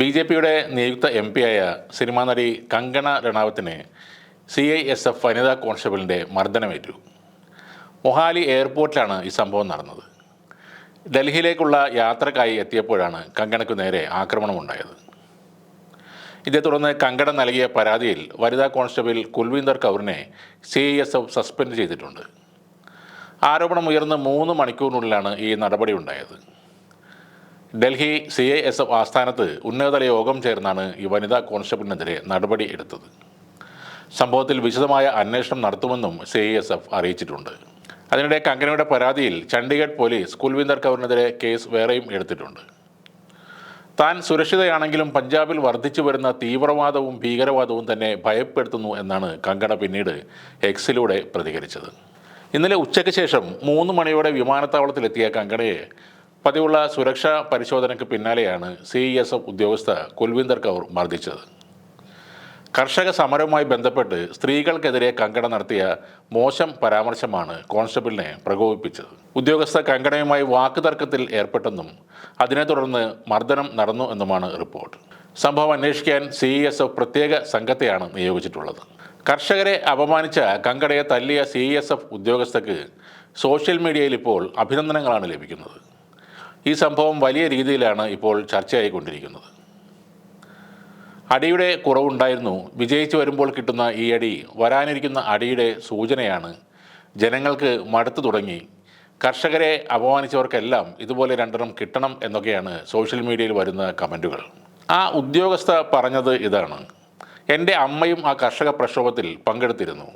B J പിയുടെ നിയുക്ത M പിയായ സിനിമാ നടി കങ്കണ റണാവത്തിന് സി ഐ എസ് എഫ് വനിതാ കോൺസ്റ്റബിളിന്റെ മർദ്ദനമേറ്റു. മൊഹാലി എയർപോർട്ടിലാണ് ഈ സംഭവം നടന്നത്. ഡൽഹിയിലേക്കുള്ള യാത്രക്കായി എത്തിയപ്പോഴാണ് കങ്കണയ്ക്ക് നേരെ ആക്രമണമുണ്ടായത്. ഇതേ തുടർന്ന് കങ്കണ നൽകിയ പരാതിയിൽ വനിതാ constable Kulvinder കൗറിനെ C I S F suspend ചെയ്തിട്ടുണ്ട്. ആരോപണം ഉയർന്ന് മൂന്ന് മണിക്കൂറിനുള്ളിലാണ് ഈ നടപടി ഉണ്ടായത് Delhi C I S F ആസ്ഥാനത്ത് ഉന്നതതല യോഗം ചേർന്നാണ് ഈ വനിതാ കോൺസ്റ്റബിളിനെതിരെ നടപടി എടുത്തത്. സംഭവത്തിൽ വിശദമായ അന്വേഷണം നടത്തുമെന്നും സി ഐ എസ് എഫ് അറിയിച്ചിട്ടുണ്ട്. അതിനിടെ കങ്കനയുടെ പരാതിയിൽ ചണ്ഡീഗഡ് പോലീസ് കുൽവിന്ദർ കൗറിനെതിരെ കേസ് വേറെയും എടുത്തിട്ടുണ്ട്. താൻ സുരക്ഷിതയാണെങ്കിലും പഞ്ചാബിൽ വർദ്ധിച്ചു വരുന്ന തീവ്രവാദവും ഭീകരവാദവും തന്നെ ഭയപ്പെടുത്തുന്നു എന്നാണ് കങ്കണ പിന്നീട് എക്സിലൂടെ പ്രതികരിച്ചത്. ഇന്നലെ ഉച്ചയ്ക്ക് ശേഷം മൂന്ന് മണിയോടെ വിമാനത്താവളത്തിലെത്തിയ കങ്കണയെ പതിവുള്ള സുരക്ഷാ പരിശോധനയ്ക്ക് പിന്നാലെയാണ് സി എസ് എഫ് ഉദ്യോഗസ്ഥ കുൽവിന്ദർ കൗർ മർദ്ദിച്ചത്. കർഷക സമരവുമായി ബന്ധപ്പെട്ട് സ്ത്രീകൾക്കെതിരെ കങ്കണ നടത്തിയ മോശം പരാമർശമാണ് കോൺസ്റ്റബിളിനെ പ്രകോപിപ്പിച്ചത്. ഉദ്യോഗസ്ഥ കങ്കണയുമായി വാക്കുതർക്കത്തിൽ ഏർപ്പെട്ടെന്നും അതിനെ തുടർന്ന് മർദ്ദനം നടന്നു എന്നുമാണ് റിപ്പോർട്ട്. സംഭവം അന്വേഷിക്കാൻ സി എസ് എഫ് പ്രത്യേക സംഘത്തെയാണ് നിയോഗിച്ചിട്ടുള്ളത്. കർഷകരെ അപമാനിച്ച കങ്കണയെ തല്ലിയ സി എസ് എഫ് ഉദ്യോഗസ്ഥക്ക് സോഷ്യൽ മീഡിയയിൽ ഇപ്പോൾ അഭിനന്ദനങ്ങളാണ് ലഭിക്കുന്നത്. ഈ സംഭവം വലിയ രീതിയിലാണ് ഇപ്പോൾ ചർച്ചയായിക്കൊണ്ടിരിക്കുന്നത്. അടിയുടെ കുറവുണ്ടായിരുന്നു. വിജയിച്ചു വരുമ്പോൾ കിട്ടുന്ന ഈ അടി വരാനിരിക്കുന്ന അടിയുടെ സൂചനയാണ് ജനങ്ങൾക്ക് മടുത്തു തുടങ്ങി. കർഷകരെ അപമാനിച്ചവർക്കെല്ലാം ഇതുപോലെ രണ്ടെണ്ണം കിട്ടണം എന്നൊക്കെയാണ് സോഷ്യൽ മീഡിയയിൽ വരുന്ന കമന്റുകൾ. ആ ഉദ്യോഗസ്ഥ പറഞ്ഞത് ഇതാണ്. എന്റെ അമ്മയും ആ കർഷക പ്രക്ഷോഭത്തിൽ പങ്കെടുത്തിരുന്നു.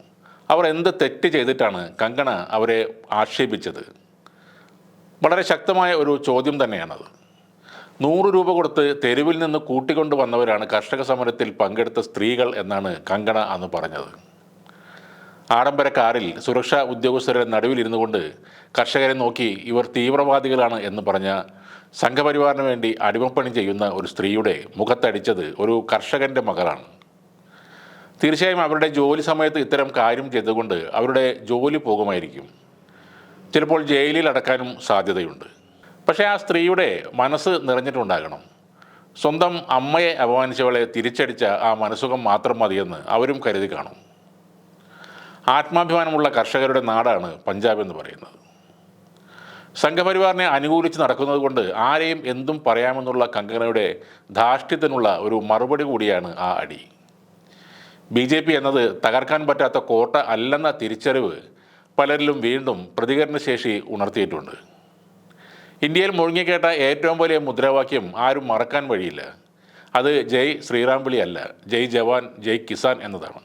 അവർ എന്ത് തെറ്റ് ചെയ്തിട്ടാണ് കങ്കണ അവരെ ആക്ഷേപിച്ചത്? വളരെ ശക്തമായ ഒരു ചോദ്യം തന്നെയാണത്. നൂറ് രൂപ കൊടുത്ത് തെരുവിൽ നിന്ന് കൂട്ടിക്കൊണ്ടു വന്നവരാണ് കർഷക സമരത്തിൽ പങ്കെടുത്ത സ്ത്രീകൾ എന്നാണ് കങ്കണ അന്ന് പറഞ്ഞത്. ആഡംബര കാറിൽ സുരക്ഷാ ഉദ്യോഗസ്ഥരുടെ നടുവിലിരുന്നു കൊണ്ട് കർഷകരെ നോക്കി ഇവർ തീവ്രവാദികളാണ് എന്ന് പറഞ്ഞ സംഘപരിവാറിന് വേണ്ടി അടിമപ്പണി ചെയ്യുന്ന ഒരു സ്ത്രീയുടെ മുഖത്തടിച്ചത് ഒരു കർഷകന്റെ മകളാണ്. തീർച്ചയായും അവരുടെ ജോലി സമയത്ത് ഇത്തരം കാര്യം ചെയ്തുകൊണ്ട് അവരുടെ ജോലി പോകുമായിരിക്കും. ചിലപ്പോൾ ജയിലിൽ അടക്കാനും സാധ്യതയുണ്ട്. പക്ഷേ ആ സ്ത്രീയുടെ മനസ്സ് നിറഞ്ഞിട്ടുണ്ടാകണം. സ്വന്തം അമ്മയെ അപമാനിച്ചവളെ തിരിച്ചടിച്ച ആ മനസ്സുഖം മാത്രം മതിയെന്ന് അവരും കരുതി കാണും. ആത്മാഭിമാനമുള്ള കർഷകരുടെ നാടാണ് പഞ്ചാബ് എന്ന് പറയുന്നത്. സംഘപരിവാറിനെ അനുകൂലിച്ച് നടക്കുന്നത് കൊണ്ട് ആരെയും എന്തും പറയാമെന്നുള്ള കങ്കണയുടെ ധാർഷ്ട്യത്തിനുള്ള ഒരു മറുപടി കൂടിയാണ് ആ അടി. ബി ജെ പി എന്നത് തകർക്കാൻ പറ്റാത്ത കോട്ട അല്ലെന്ന തിരിച്ചറിവ് പലരിലും വീണ്ടും പ്രതികരണശേഷി ഉണർത്തിയിട്ടുണ്ട്. ഇന്ത്യയിൽ മുഴുങ്ങിക്കേട്ട ഏറ്റവും വലിയ മുദ്രാവാക്യം ആരും മറക്കാൻ വഴിയില്ല. അത് ജയ് ശ്രീറാം വിളി അല്ല ജയ് ജവാൻ ജയ് കിസാൻ എന്നതാണ്.